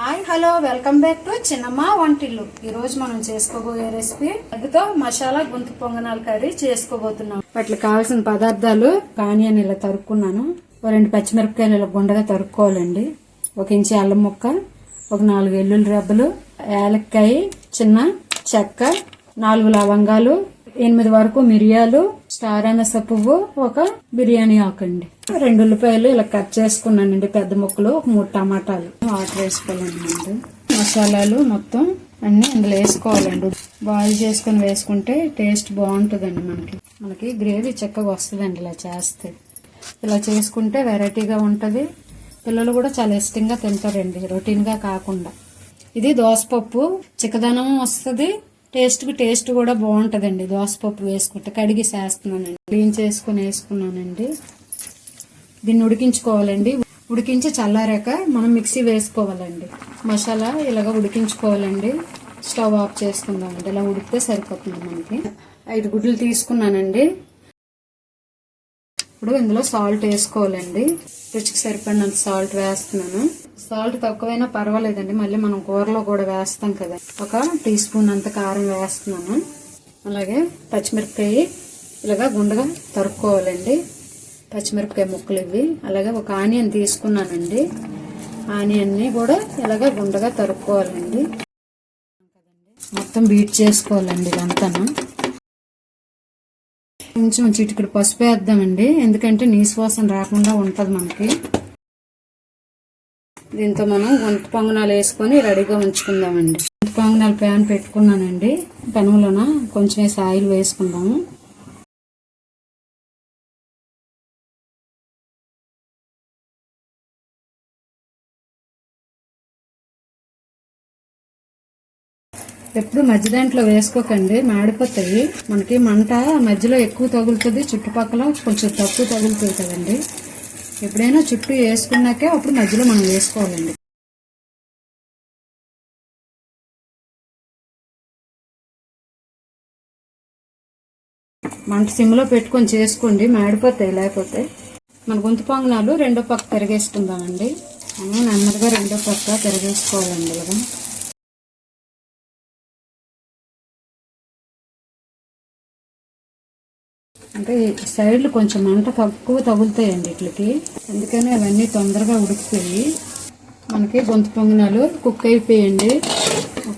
Hi hello welcome back to Chinnamma Vantillu. ఈ రోజు మనం చేసుకోబోయే రెసిపీ ఎగ్గుతో మసాలా గుంతు పొంగనాలు కర్రీ చేసుకోబోతున్నాం. వాటికి కావాల్సిన పదార్థాలు ఆనియన్ ఇలా తరుక్కున్నాను. ఓ రెండు పచ్చిమిరపకాయలు ఇలా గుండగా తరుక్కోవాలండి. ఒక ఇంచి అల్లం ముక్క ఒక నాలుగు ఎల్లుల్లి రెబ్బలు యాలక్కాయ చిన్న చెక్క నాలుగు లవంగాలు ఎనిమిది వరకు మిరియాలు స్టార్ అనస పువ్వు ఒక బిర్యానీ ఆకండి. రెండు ఉల్లిపాయలు ఇలా కట్ చేసుకున్నానండి పెద్ద ముక్కలు ఒక మూడు టమాటాలు. వాటర్ వేసుకోవాలండి మసాలాలు మొత్తం అన్ని ఇందులో వేసుకోవాలండి. బాయిల్ చేసుకుని వేసుకుంటే టేస్ట్ బాగుంటుందండి మనకి. మనకి గ్రేవీ చక్కగా వస్తుందండి ఇలా చేస్తే. ఇలా చేసుకుంటే వెరైటీగా ఉంటుంది. పిల్లలు కూడా చాలా ఇష్టంగా తింటారండి రొటీన్గా కాకుండా. ఇది దోసపప్పు చిక్కదనం వస్తుంది టేస్ట్కి టేస్ట్ కూడా బాగుంటుందండి. దోసపప్పు వేసుకుంటే కడిగి చేస్తున్నానండి. క్లీన్ చేసుకుని వేసుకున్నానండి. దీన్ని ఉడికించుకోవాలండి. ఉడికించి చల్లారాక మనం మిక్సీ వేసుకోవాలండి. మసాలా ఇలాగ ఉడికించుకోవాలండి. స్టవ్ ఆఫ్ చేసుకుందామండి. ఇలా ఉడికితే సరిపోతుంది మనకి. ఐదు గుడ్లు తీసుకున్నానండి. ఇప్పుడు ఇందులో సాల్ట్ వేసుకోవాలండి. రుచికి సరిపడినంత సాల్ట్ వేస్తున్నాను. సాల్ట్ తక్కువైనా పర్వాలేదండి. మళ్ళీ మనం కూరలో కూడా వేస్తాం కదా. ఒక టీ స్పూన్ అంత కారం వేస్తున్నాను. అలాగే పచ్చిమిరపకాయ ఇలాగా గుండగా తరుక్కోవాలండి. పచ్చిమిరపకాయ ముక్కలు ఇవి. అలాగే ఒక ఆనియన్ తీసుకున్నానండి. ఆనియన్ని కూడా ఇలాగ గుండగా తరుక్కోవాలండి. మొత్తం బీట్ చేసుకోవాలండి ఇదంతాను. కొంచెం చిటికడు పసుపు వేద్దామండి. ఎందుకంటే నీసు రాకుండా ఉంటుంది మనకి. దీంతో మనం గుంట పొంగనాలు వేసుకొని రెడీగా ఉంచుకుందామండి. గుంట పొంగనాలు ప్యాన్ పెట్టుకున్నానండి. పెనంలోన కొంచెం వేసి ఆయిల్ వేసుకుందాము. ఎప్పుడు మధ్య దాంట్లో వేసుకోకండి మాడిపోతాయి. మనకి మంట మధ్యలో ఎక్కువ తగులుతుంది చుట్టుపక్కల కొంచెం తక్కువ తగులుతుంది కదండి. ఎప్పుడైనా చుట్టూ వేసుకున్నాకే అప్పుడు మధ్యలో మనం వేసుకోవాలండి. మంట సిమ్లో పెట్టుకొని చేసుకోండి మాడిపోతాయి లేకపోతే మన గొంతు పొంగనాలు రెండో పక్క తిరిగేసుకుందామండి. నెమ్మదిగా రెండో పక్క తిరిగేసుకోవాలండి కదా. అంటే సైడ్లు కొంచెం మంట తక్కువ తగులుతాయండి ఇట్లకి. అందుకని అవన్నీ తొందరగా ఉడికిపోయి మనకి గొంతు పొంగనాలు కుక్ అయిపోయండి.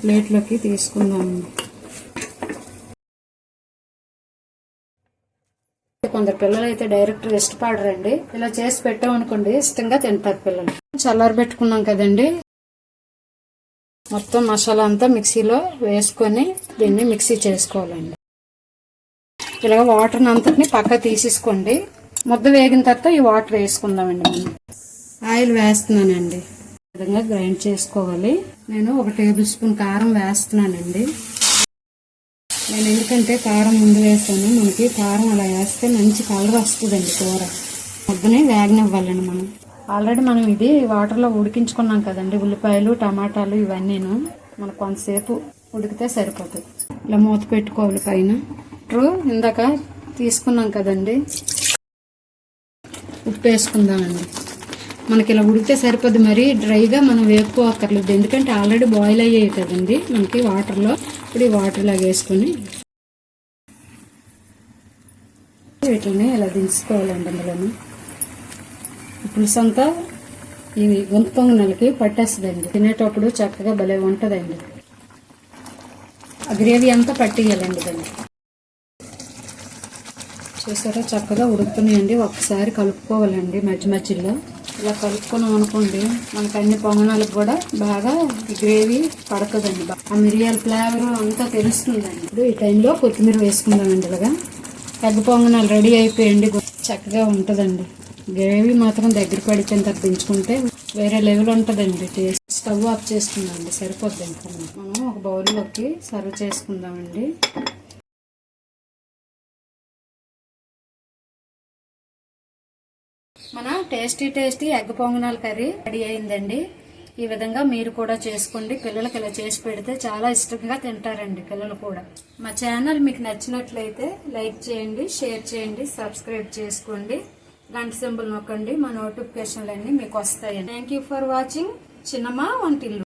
ప్లేట్లోకి తీసుకుందాం. కొందరు పిల్లలు అయితే డైరెక్ట్ ఇష్టపడరండి ఇలా చేసి పెట్టామనుకోండి ఇష్టంగా తింటారు పిల్లలు. చల్లారి పెట్టుకున్నాం కదండి. మొత్తం మసాలా అంతా మిక్సీలో వేసుకొని దీన్ని మిక్సీ చేసుకోవాలండి. ఇలా వాటర్ అంతటిని పక్క తీసేసుకోండి. ముద్ద వేగిన తర్వాత ఈ వాటర్ వేసుకుందామండి మనం. ఆయిల్ వేస్తున్నానండి. విధంగా గ్రైండ్ చేసుకోవాలి. నేను ఒక టేబుల్ స్పూన్ కారం వేస్తున్నానండి. నేను ఎందుకంటే కారం ముందు వేసాను. మనకి కారం అలా వేస్తే మంచి కలర్ వస్తుందండి కూర. ముద్దని వేగనివ్వాలండి మనం. ఆల్రెడీ మనం ఇది వాటర్లో ఉడికించుకున్నాం కదండి. ఉల్లిపాయలు టమాటాలు ఇవన్నీను. మనకు కొంతసేపు ఉడికితే సరిపోతుంది. ఇలా మూత పెట్టుకోవాలి పైన. వాటర్ ఇందాక తీసుకున్నాం కదండి. ఉప్పు వేసుకుందామండి మనకి ఇలా ఉడికితే సరిపోద్ది. మరి డ్రైగా మనం వేపుకోక్కర్లేదు. ఎందుకంటే ఆల్రెడీ బాయిల్ అయ్యాయి కదండి మనకి వాటర్లో. ఇప్పుడు ఈ వాటర్ లాగా వేసుకొని వీటిని ఇలా దించుకోవాలండి అందులోని. పులుసు అంతా ఇవి గొంత నెలకి పట్టేస్తుందండి. తినేటప్పుడు చక్కగా భలే ఉంటుందండి. ఆ గ్రేవీ అంతా పట్టేయాలండి దాన్ని. చూసారా చక్కగా ఉడుకుతున్నాయండి. ఒకసారి కలుపుకోవాలండి మధ్య మధ్యలో. ఇలా కలుపుకున్నాం అనుకోండి మనకు అన్ని పొంగనాలకు కూడా బాగా గ్రేవీ పడుతుందండి. ఆ మిరియాల ఫ్లేవర్ అంతా తెలుస్తుందండి. ఇప్పుడు ఈ టైంలో కొత్తిమీర వేసుకుందామండి ఇలాగా. ఎగ్ పొంగనాలు రెడీ అయిపోయండి. చక్కగా ఉంటుందండి. గ్రేవీ మాత్రం దగ్గర పడిపోయిన తర్వాత దించుకుంటే వేరే లెవెల్ ఉంటుందండి. టేస్ట్ స్టవ్ ఆఫ్ చేసుకుందామండి. సరిపోద్ది ఇంకా మనం ఒక బౌల్లోకి సర్వ్ చేసుకుందామండి. టేస్టీ టేస్టీ ఎగ్ పొంగనాల కర్రీ రెడీ అయిందండి. ఈ విధంగా మీరు కూడా చేసుకోండి. పిల్లలకి ఇలా చేసి పెడితే చాలా ఇష్టంగా తింటారండి పిల్లలు కూడా. మా ఛానల్ మీకు నచ్చినట్లయితే లైక్ చేయండి షేర్ చేయండి సబ్స్క్రైబ్ చేసుకోండి. గంట సింబల్ నొక్కండి. మా నోటిఫికేషన్లు అన్నీ మీకు వస్తాయి thank you for watching Chinnamma Vantillu.